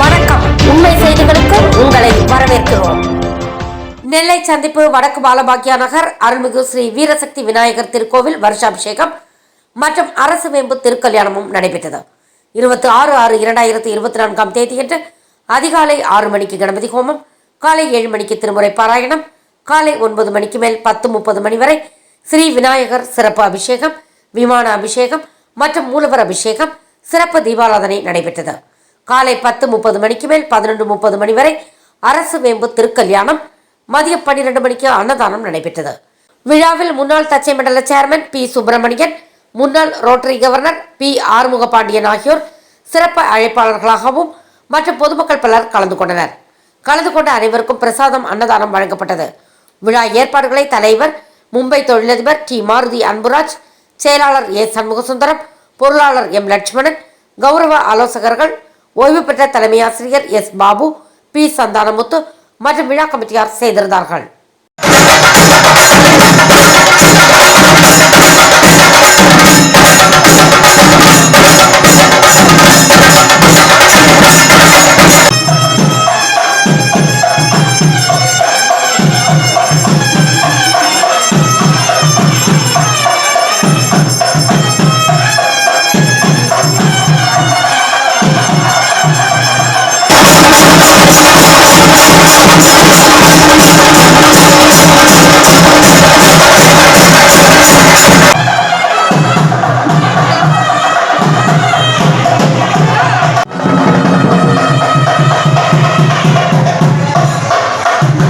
வணக்கம். உண்மை செய்திகளுக்கு உங்களை வரவேற்கிறோம். நெல்லை சந்திப்பு வடக்கு பாலபாக்கியா நகர் அருள்மிகு ஸ்ரீ வீரசக்தி விநாயகர் திருக்கோவில் வருஷாபிஷேகம் மற்றும் அரசு மேம்பு திருக்கல்யாணமும் நடைபெற்றது. இருபத்தி ஆறு ஆறு இரண்டாயிரத்தி இருபத்தி நான்காம் தேதியன்று அதிகாலை ஆறு மணிக்கு கணபதி ஹோமம் காலை ஏழு மணிக்கு திருமுறை பாராயணம் காலை ஒன்பது மணிக்கு மேல் பத்து முப்பது மணி வரை ஸ்ரீ விநாயகர் சிறப்பு அபிஷேகம் விமான அபிஷேகம் மற்றும் மூலவர் அபிஷேகம் சிறப்பு தீபாராதனை நடைபெற்றது. காலை பத்து முப்பது மணிக்கு மேல் பதினொன்று முப்பது மணி வரை அரசு வேம்பு திருக்கல்யாணம் மதியம் பன்னிரண்டு மணிக்கு அன்னதானம் நடைபெற்றது. விழாவில் முன்னாள் தச்சை மண்டல சேர்மன் பி சுப்பிரமணியன் முன்னாள் rotary governor P Arumuga Pandian ஆகியோர் சிறப்பு அழைப்பாளர்களாகவும் மற்றும் பொதுமக்கள் பலர் கலந்து கொண்டனர். கலந்து கொண்ட அனைவருக்கும் பிரசாதம் அன்னதானம் வழங்கப்பட்டது. விழா ஏற்பாடுகளை தலைவர் மும்பை தொழிலதிபர் டி மாருதி அன்புராஜ் செயலாளர் ஏ சண்முகசுந்தரம் பொருளாளர் எம் லட்சுமணன் கௌரவ ஆலோசகர்கள் ஓய்வு பெற்ற தலைமை ஆசிரியர் எஸ் பாபு பி. சந்தானமுத்து மற்றும் விழா கமிட்டியார் செய்திருந்தார்கள்.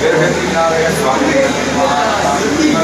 ਫਿਰ ਫਿਰ ਨਾਲ ਇਹ ਸਵਾਗਤ ਹੈ।